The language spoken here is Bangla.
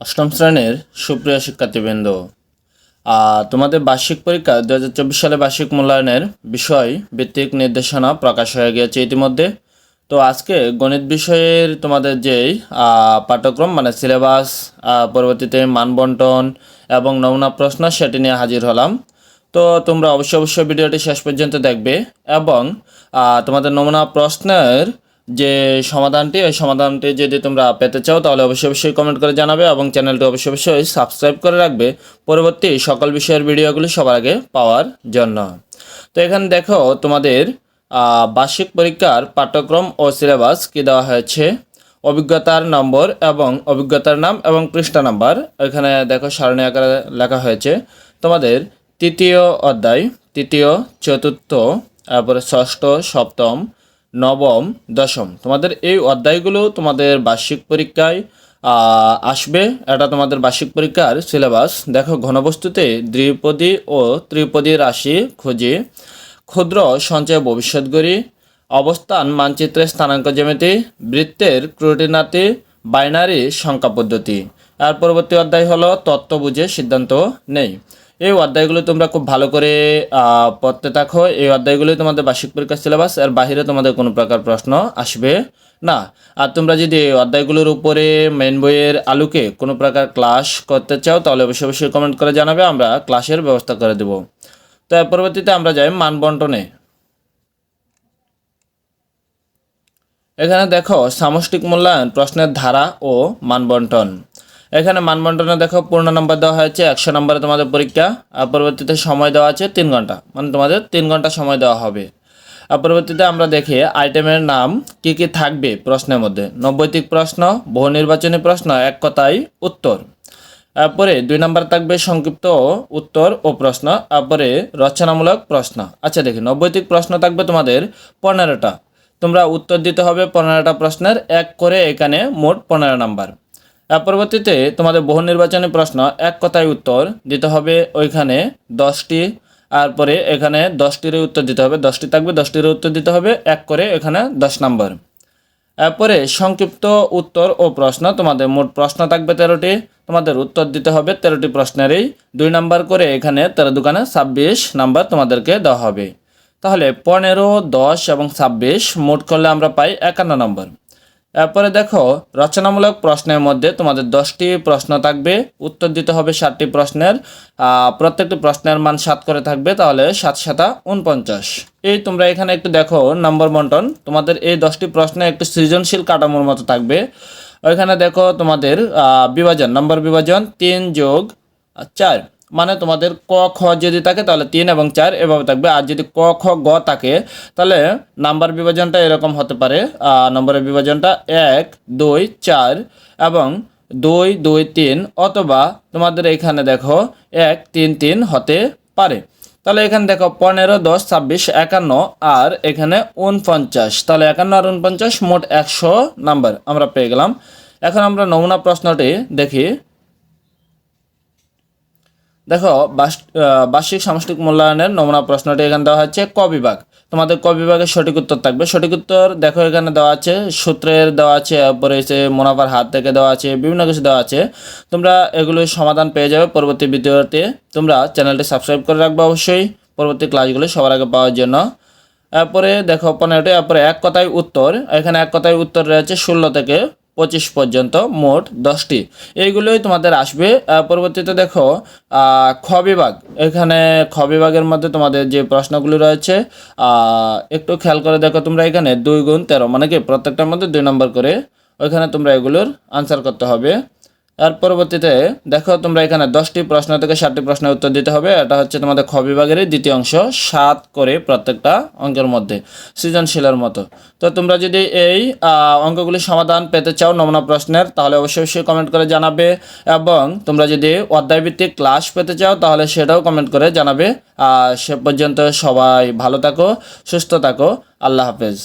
অষ্টম শ্রেণির সুপ্রিয় শিক্ষার্থীবৃন্দ তোমাদের বার্ষিক পরীক্ষা দু হাজার চব্বিশ সালে বার্ষিক মূল্যায়নের বিষয় ভিত্তিক নির্দেশনা প্রকাশ হয়ে গিয়েছে ইতিমধ্যে। তো আজকে গণিত বিষয়ের তোমাদের যেই পাঠ্যক্রম মানে সিলেবাস পরবর্তীতে মানবন্টন এবং নমুনা প্রশ্ন সেটি নিয়ে হাজির হলাম। তো তোমরা অবশ্যই অবশ্যই ভিডিওটি শেষ পর্যন্ত দেখবে এবং তোমাদের নমুনা প্রশ্নের যে সমাধানটি, ওই সমাধানটি যদি তোমরা পেতে চাও, তাহলে অবশ্যই অবশ্যই কমেন্ট করে জানাবে এবং চ্যানেলটি অবশ্যই অবশ্যই সাবস্ক্রাইব করে রাখবে। পরবর্তী সকল বিষয়ের ভিডিওগুলি সবার আগে পাওয়ার জন্য। তো এখানে দেখো তোমাদের বার্ষিক পরীক্ষার পাঠ্যক্রম ও সিলেবাস কি দেওয়া হয়েছে? অভিজ্ঞতার নম্বর এবং অভিজ্ঞতার নাম এবং পৃষ্ঠা নাম্বার। এখানে দেখো সারণী আকারে লেখা হয়েছে। তোমাদের তৃতীয় অধ্যায়, তৃতীয়, চতুর্থ তারপরে ষষ্ঠ, সপ্তম নবম, দশম। তোমাদের এই অধ্যায়গুলো তোমাদের বার্ষিক পরীক্ষায় আসবে। এটা তোমাদের বার্ষিক পরীক্ষার সিলেবাস দেখো, ঘনবস্তুতে দ্বিপদী ও ত্রিপদী রাশি খুঁজি। ক্ষুদ্র সঞ্চয় ভবিষ্যৎ গড়ি। অবস্থান মানচিত্রে স্থানাঙ্ক জ্যামিতি। বৃত্তের ক্রুটিনাতি বাইনারি সংখ্যা পদ্ধতি। আর পরবর্তী অধ্যায় হলো তত্ত্ব বুঝে সিদ্ধান্ত নেই। এই অধ্যায়গুলো তোমরা খুব ভালো করে পড়তে থাকো। এই অধ্যায়গুলো তোমাদের বার্ষিক পরীক্ষার সিলেবাস এর বাইরে তোমাদের কোনো প্রকার প্রশ্ন আসবে না। আর তোমরা যদি এই অধ্যায়গুলোর উপরে মেন বইয়ের আলোকে কোনো প্রকার ক্লাস করতে চাও, তাহলে অবশ্যই অবশ্যই কমেন্ট করে জানাবে, আমরা ক্লাসের ব্যবস্থা করে দেব। তো পরবর্তীতে আমরা যাই মানবন্টনে। এখানে দেখো, সামষ্টিক মূল্যায়ন, প্রশ্নের ধারা ও মানবন্টন। এখানে মানবন্টনে দেখো পূর্ণ নম্বর দেওয়া হয়েছে, একশো নম্বরে তোমাদের পরীক্ষা। আর পরবর্তীতে সময় দেওয়া আছে তিন ঘণ্টা। মানে তোমাদের তিন ঘণ্টা সময় দেওয়া হবে। আর পরবর্তীতে আমরা দেখি আইটেমের নাম, কি কি থাকবে প্রশ্নের মধ্যে। নব্বৈতিক প্রশ্ন, বহু নির্বাচনী প্রশ্ন, এক কথায় উত্তর। তারপরে দুই নাম্বার থাকবে সংক্ষিপ্ত উত্তর ও প্রশ্ন। তারপরে রচনামূলক প্রশ্ন। আচ্ছা দেখি নব্বৈতিক প্রশ্ন থাকবে তোমাদের পনেরোটা। তোমরা উত্তর দিতে হবে পনেরোটা প্রশ্নের। এক করে এখানে মোট পনেরো নাম্বার। পরবর্তীতে তোমাদের বহু নির্বাচনী প্রশ্ন, এক কথায় উত্তর দিতে হবে ওইখানে দশটি আর পরে এখানে দশটির উত্তর দিতে হবে, দশটি থাকবে দশটির উত্তর দিতে হবে, এক করে এখানে দশ নাম্বার। এরপরে সংক্ষিপ্ত উত্তর ও প্রশ্ন, তোমাদের মোট প্রশ্ন থাকবে তেরোটি, তোমাদের উত্তর দিতে হবে তেরোটি প্রশ্নেরই, দুই নাম্বার করে এখানে তেরো দোকানে ছাব্বিশ নাম্বার তোমাদেরকে দেওয়া হবে। তাহলে পনেরো, দশ এবং ছাব্বিশ মোট করলে আমরা পাই একান্ন নম্বর। এরপরে দেখো, রচনামূলক প্রশ্নের মধ্যে তোমাদের দশটি প্রশ্ন থাকবে। উত্তর দিতে হবে ষাটটি প্রশ্নের। প্রত্যেকটি প্রশ্নের মান সাত করে থাকবে, তাহলে সাত সাতা উনপঞ্চাশ। এই তোমরা এখানে একটু দেখো, নম্বর বন্টন। তোমাদের এই দশটি প্রশ্নে একটু সৃজনশীল কাঠামোর মতো থাকবে। ওইখানে দেখো তোমাদের বিভাজন, নম্বর বিভাজন তিন যোগ চার। মানে তোমাদের ক, খ যদি থাকে তাহলে তিন এবং চার এভাবে থাকবে। আর যদি ক, খ, গ থাকে, তাহলে নাম্বার বিভাজনটা এরকম হতে পারে। নম্বরের বিভাজনটা এক, দুই, চার এবং দুই দুই, তিন অথবা তোমাদের এখানে দেখো এক, তিন তিন হতে পারে। তাহলে এখানে দেখো পনেরো, দশ, ছাব্বিশ, একান্ন আর এখানে উনপঞ্চাশ তাহলে একান্ন আর উনপঞ্চাশ মোট একশো নাম্বার আমরা পেয়ে গেলাম। এখন আমরা নমুনা প্রশ্নটি দেখি। দেখো বার্ষিক সামষ্টিক মূল্যায়নের নমুনা প্রশ্নটি এখানে দেওয়া হচ্ছে ক বিভাগ। তোমাদের ক বিভাগের সঠিক উত্তর থাকবে। সঠিক উত্তর দেখো, এখানে দেওয়া আছে, সূত্রের দেওয়া আছে তারপরে এসে মুনাফার হাত থেকে দেওয়া আছে, বিভিন্ন কিছু দেওয়া আছে। তোমরা এগুলোর সমাধান পেয়ে যাবে পরবর্তী ভিডিওতে। তোমরা চ্যানেলটি সাবস্ক্রাইব করে রাখবে অবশ্যই পরবর্তী ক্লাসগুলো সবার আগে পাওয়ার জন্য। এরপরে দেখো, পনেরোটি তারপরে এক কথায় উত্তর। এখানে এক কথায় উত্তর রয়েছে ষোলো থেকে পঁচিশ পর্যন্ত মোট দশটি। এইগুলোই তোমাদের আসবে। পরবর্তীতে দেখো খ বিভাগ। এখানে খ বিভাগের মধ্যে তোমাদের যে প্রশ্নগুলি রয়েছে একটু খেয়াল করে দেখো তোমরা এখানে দুই গুণ তেরো। মানে কি, প্রত্যেকটার মধ্যে দুই নম্বর করে ওইখানে তোমরা এগুলোর আনসার করতে হবে। আর পরবর্তীতে দেখো তোমরা এখানে দশটি প্রশ্ন থেকে ষাটটি প্রশ্নের উত্তর দিতে হবে। এটা হচ্ছে তোমাদের খ বিভাগেরই দ্বিতীয় অংশ সাত করে প্রত্যেকটা অঙ্কের মধ্যে সৃজনশীলের মতো। তো তোমরা যদি এই আহ, অঙ্কগুলির সমাধান পেতে চাও নমুনা প্রশ্নের তাহলে অবশ্যই অবশ্যই কমেন্ট করে জানাবে এবং তোমরা যদি অধ্যায়ভিত্তিক ক্লাস পেতে চাও তাহলে সেটাও কমেন্ট করে জানাবে। আর সে পর্যন্ত সবাই ভালো থাকো সুস্থ থাকো। আল্লাহ হাফেজ।